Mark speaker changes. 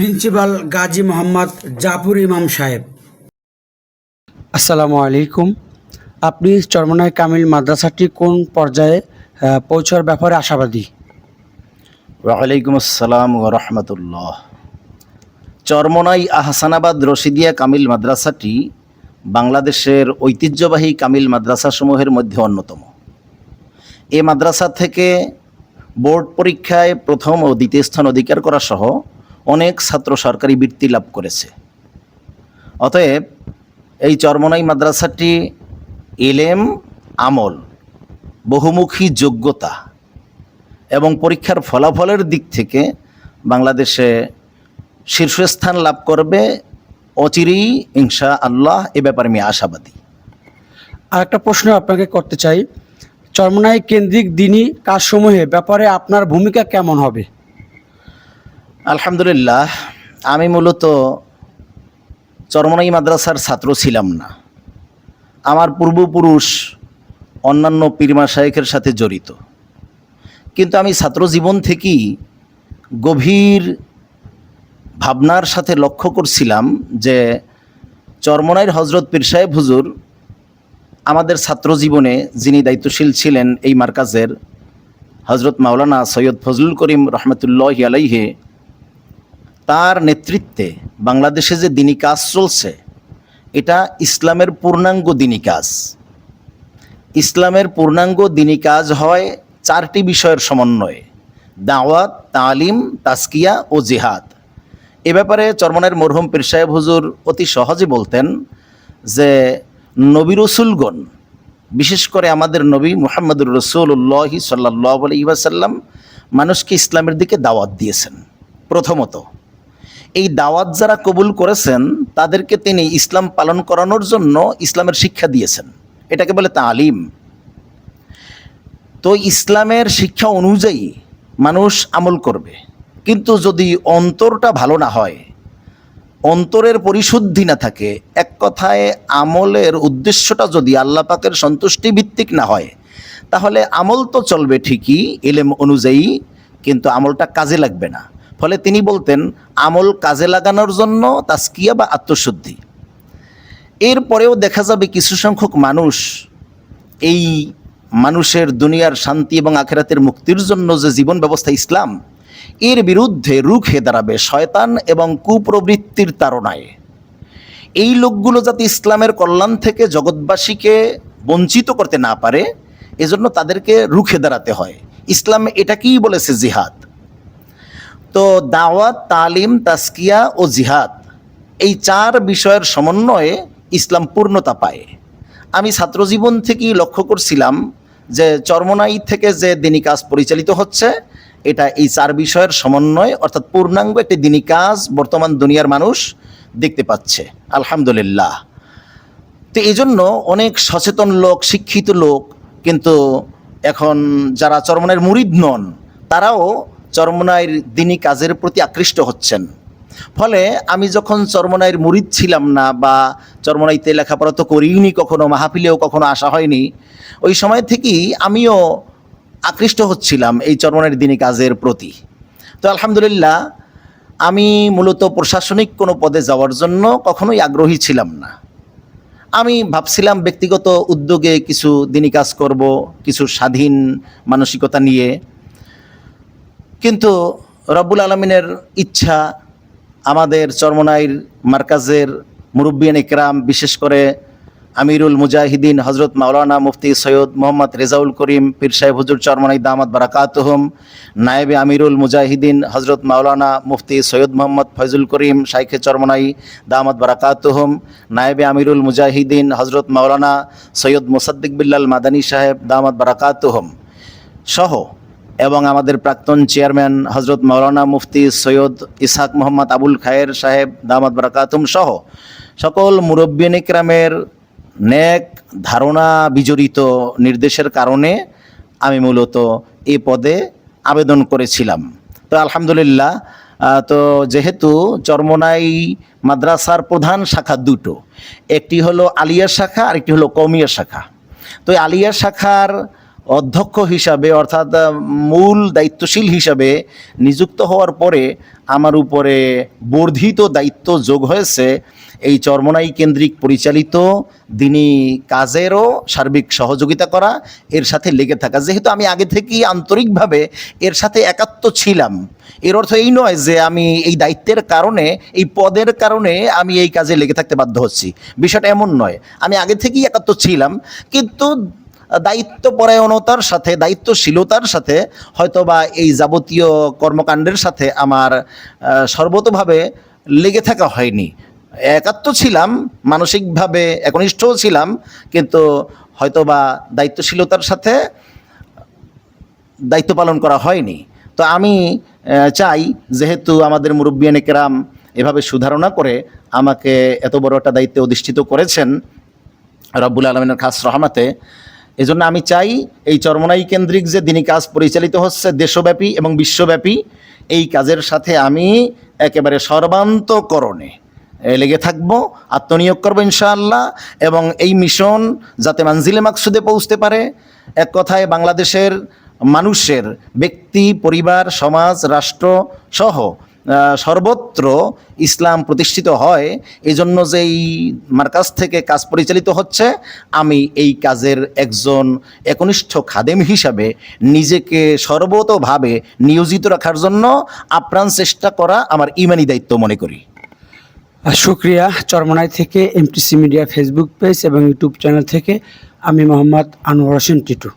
Speaker 1: Principal Gazi Mohammad Zafar ইমাম সাহেব। আসসালামু আলাইকুম। আপনি চরমনায় কামিল মাদ্রাসাটি কোন পর্যায়ে পৌঁছার ব্যাপারে আশাবাদী?
Speaker 2: ওয়ালাইকুম আসসালাম রহমতুল্লাহ। চরমনাই আহসানাবাদ রশিদিয়া কামিল মাদ্রাসাটি বাংলাদেশের ঐতিহ্যবাহী কামিল মাদ্রাসাসমূহের মধ্যে অন্যতম। এ মাদ্রাসা থেকে বোর্ড পরীক্ষায় প্রথম ও দ্বিতীয় স্থান অধিকার করা সহ অনেক ছাত্র সরকারি বৃত্তি লাভ করেছে। অতএব এই চরমনাই মাদ্রাসাটি এলেম, আমল, বহুমুখী যোগ্যতা এবং পরীক্ষার ফলাফলের দিক থেকে বাংলাদেশে শীর্ষস্থান লাভ করবে অচিরেই ইনশা আল্লাহ এ ব্যাপারে আমি আশাবাদী।
Speaker 1: আর একটা প্রশ্ন আপনাকে করতে চাই। চরমনাই কেন্দ্রিক দিনী কাজসমূহে ব্যাপারে আপনার ভূমিকা কেমন হবে?
Speaker 2: আলহামদুলিল্লাহ, আমি মূলত চরমনাই মাদ্রাসার ছাত্র ছিলাম না। আমার পূর্বপুরুষ অন্যান্য পীরমা শায়েখের সাথে জড়িত। কিন্তু আমি ছাত্র জীবন থেকেই গভীর ভাবনার সাথে লক্ষ্য করছিলাম যে চরমনাইর হজরত পীর সাহেব হুজুর আমাদের ছাত্র জীবনে যিনি দায়িত্বশীল ছিলেন এই মার্কাজের হজরত মাওলানা সৈয়দ ফজলুল করিম রহমতুল্লাহ আলাইহে তার নেতৃত্বে বাংলাদেশে যে দিনী কাজ চলছে, এটা ইসলামের পূর্ণাঙ্গ দিনী কাজ। ইসলামের পূর্ণাঙ্গ দিনী কাজ হয় চারটি বিষয়ের সমন্বয়ে, দাওয়াত, তালিম তাস্কিয়া ও জিহাদ। এ ব্যাপারে চরমনের মরহুম পীর সাহেব হুজুর অতি সহজে বলতেন যে, নবী রসুলগণ, বিশেষ করে আমাদের নবী মুহাম্মদুর রসুল্লাহি সাল্লাহ আলহিবাসাল্লাম মানুষকে ইসলামের দিকে দাওয়াত দিয়েছেন। প্রথমত এই দাওয়াত যারা কবুল করেছেন, তাদেরকে তিনি ইসলাম পালন করানোর জন্য ইসলামের শিক্ষা দিয়েছেন। এটাকে বলে তালিম। তো ইসলামের শিক্ষা অনুযায়ী মানুষ আমল করবে। কিন্তু যদি অন্তরটা ভালো না হয়, অন্তরের পরিশুদ্ধি না থাকে, এক কথায় আমলের উদ্দেশ্যটা যদি আল্লাহ পাকের সন্তুষ্টি ভিত্তিক না হয়, তাহলে আমল তো চলবে ঠিকই এলেম অনুযায়ী, কিন্তু আমলটা কাজে লাগবে না। ফলে তিনি বলতেন, আমল কাজে লাগানোর জন্য তাস্কিয়া বা আত্মশুদ্ধি। এরপরেও দেখা যাবে কিছু সংখ্যক মানুষ এই মানুষের দুনিয়ার শান্তি এবং আখেরাতের মুক্তির জন্য যে জীবন ব্যবস্থা ইসলাম, এর বিরুদ্ধে রুখে দাঁড়াবে শয়তান এবং কুপ্রবৃত্তির তাড়নায় এই লোকগুলো যাতে ইসলামের কল্যাণ থেকে জগৎবাসীকে বঞ্চিত করতে না পারে, এজন্য তাদেরকে রুখে দাঁড়াতে হয়। ইসলাম এটাকেই বলেছে জিহাদ। তো দাওয়াত, তালিম তাস্কিয়া ও জিহাদ। এই চার বিষয়ের সমন্বয়ে ইসলাম পূর্ণতা পায়। আমি ছাত্রজীবন থেকেই লক্ষ্য করছিলাম যে চরমনাই থেকে যে দিনী কাজ পরিচালিত হচ্ছে, এটা এই চার বিষয়ের সমন্বয়, অর্থাৎ পূর্ণাঙ্গ একটি দিনী কাজ বর্তমান দুনিয়ার মানুষ দেখতে পাচ্ছে। আলহামদুলিল্লাহ। তো এই জন্য অনেক সচেতন লোক, শিক্ষিত লোক, কিন্তু এখন যারা চরমনাইয়ের মুরিদ নন, তারাও চরমনাইয়ের দিনী কাজের প্রতি আকৃষ্ট হচ্ছেন। ফলে আমি যখন চরমনাইয়ের মুরিদ ছিলাম না বা চরমনাইতে লেখাপড়া তো করিনি কখনো, মাহফিলেও কখনো আসা হয়নি, ওই সময় থেকেই আমিও আকৃষ্ট হচ্ছিলাম এই চরমনাইয়ের দিনী কাজের প্রতি। তো আলহামদুলিল্লাহ, আমি মূলত প্রশাসনিক কোনো পদে যাওয়ার জন্য কখনোই আগ্রহী ছিলাম না। আমি ভাবছিলাম ব্যক্তিগত উদ্যোগে কিছু দিনী কাজ করব, কিছু স্বাধীন মানসিকতা নিয়ে। কিন্তু রব্বুল আলমিনের ইচ্ছা আমাদের চরমনাইর মার্কাজের মুরব্বিয়ান ইকরাম, বিশেষ করে আমিরুল মুজাহিদিন হজরত মাওলানা মুফতি সৈয়দ মোহাম্মদ রেজাউল করিম, পীর সাহেব হুজুর চরমনাই দামাত বারাকাতহম, নায়েবে আমিরুল মুজাহিদিন হজরত মাওলানা মুফতি সৈয়দ মোহাম্মদ ফয়জুল করিম, শাইখে চরমনাই দামাত বারাকাতহম, নায়েবে আমিরুল মুজাহিদিন হজরত মাওলানা সৈয়দ মুসাদ্দিক বিল্লাল মাদানী সাহেব দামাত বারাকাতহম। সহ এবং আমাদের প্রাক্তন চেয়ারম্যান হজরত মাওলানা মুফতি সৈয়দ ইসাক মোহাম্মদ আবুল খায়ের সাহেব দামাদ বারাকাতুম সহ সকল মুরব্বিন ইকরামের নেক ধারণা বিজড়িত নির্দেশের কারণে আমি মূলত এ পদে আবেদন করেছিলাম। তো আলহামদুলিল্লাহ তো যেহেতু চরমনাই মাদ্রাসার প্রধান শাখা দুটো, একটি হলো আলিয়া শাখা আর একটি হলো কৌমিয়া শাখা। তো আলিয়া শাখার অধ্যক্ষ হিসাবে, অর্থাৎ মূল দায়িত্বশীল হিসাবে নিযুক্ত হওয়ার পরে আমার উপরে বর্ধিত দায়িত্ব যোগ হয়েছে। এই চরমনাই কেন্দ্রিক পরিচালিত দিনী কাজেরও সার্বিক সহযোগিতা করা, এর সাথে লেগে থাকা। যেহেতু আমি আগে থেকেই আন্তরিকভাবে এর সাথে একাত্ম ছিলাম, এর অর্থ এই নয় যে আমি এই দায়িত্বের কারণে, এই পদের কারণে আমি এই কাজে লেগে থাকতে বাধ্য হচ্ছি। বিষয়টা এমন নয়, আমি আগে থেকেই একাত্ম ছিলাম, কিন্তু দায়িত্বপরায়ণতার সাথে, দায়িত্বশীলতার সাথে, হয়তোবা এই যাবতীয় কর্মকাণ্ডের সাথে আমার সর্বতোভাবে লেগে থাকা হয়নি। একাত্ম ছিলাম, মানসিকভাবে একনিষ্ঠও ছিলাম, কিন্তু হয়তোবা দায়িত্বশীলতার সাথে দায়িত্ব পালন করা হয়নি। তো আমি চাই, যেহেতু আমাদের মুরব্বিয়ান কেরাম এভাবে সুধারণা করে আমাকে এত বড় একটা দায়িত্বে অধিষ্ঠিত করেছেন, রব্বুল আলমিনের খাস রহমাতে এজন্য আমি চাই এই চরমনাই কেন্দ্রিক যে দিনী কাজ পরিচালিত হচ্ছে দেশব্যাপী এবং বিশ্বব্যাপী, এই কাজের সাথে আমি একেবারে সর্বান্তকরণে লেগে থাকব, আত্মনিয়োগ করব ইনশাআল্লাহ, এবং এই মিশন যাতে মানজিলে মাকসুদে পৌঁছতে পারে, এক কথায় বাংলাদেশের মানুষের ব্যক্তি, পরিবার, সমাজ, রাষ্ট্র সহ সর্বত্র ইসলাম প্রতিষ্ঠিত হয় এই জন্য যে এই মার্কাজ থেকে কাজ পরিচালিত হচ্ছে, আমি এই কাজের একজন একনিষ্ঠ খাদেম হিসাবে নিজেকে সর্বতভাবে নিয়োজিত রাখার জন্য আপ্রাণ চেষ্টা করা আমার ইমানি দায়িত্ব মনে করি।
Speaker 1: শুক্রিয়া। চরমনাই থেকে এমটিসি মিডিয়া ফেসবুক পেজ এবং ইউটিউব চ্যানেল থেকে আমি মোহাম্মদ আনোয়ার হোসেন টিটু।